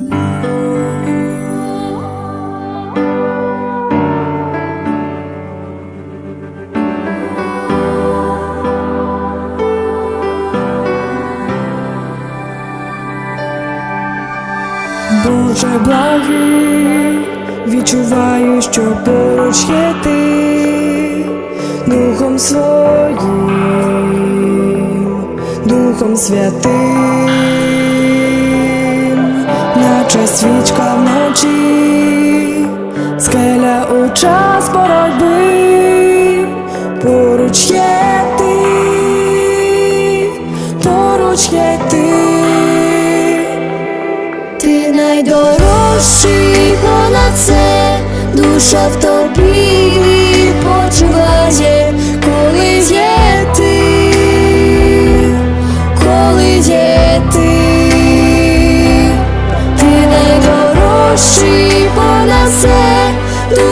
Боже благий, відчуваю, що поруч є ти Духом своїм, Духом святим, наче свічка вночі, скеля у час боротьби, поруч є ти, поруч є ти. Ти найдорожчий понад це, душа в тобі відпочиває,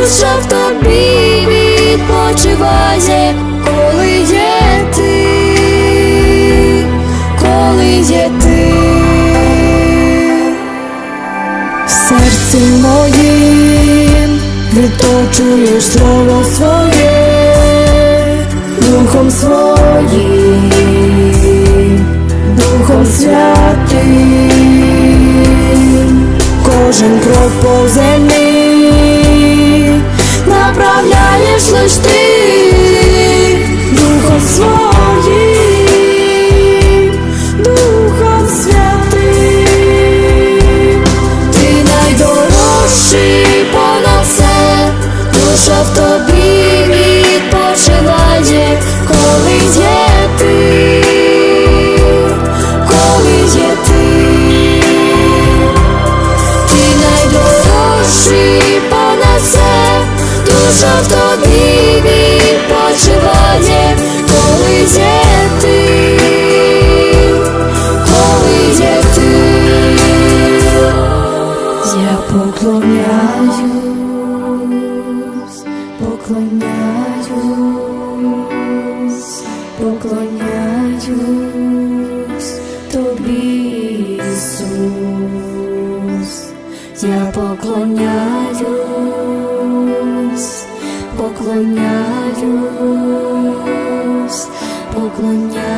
душа в тобі відпочиває, коли є ти, коли є ти. В серці моїм відточуєш слово своє, духом своїм, поклоняюсь, поклоняюсь, поклоняюсь тобі. Я поклоняюсь, поклоняюсь, поклоняюсь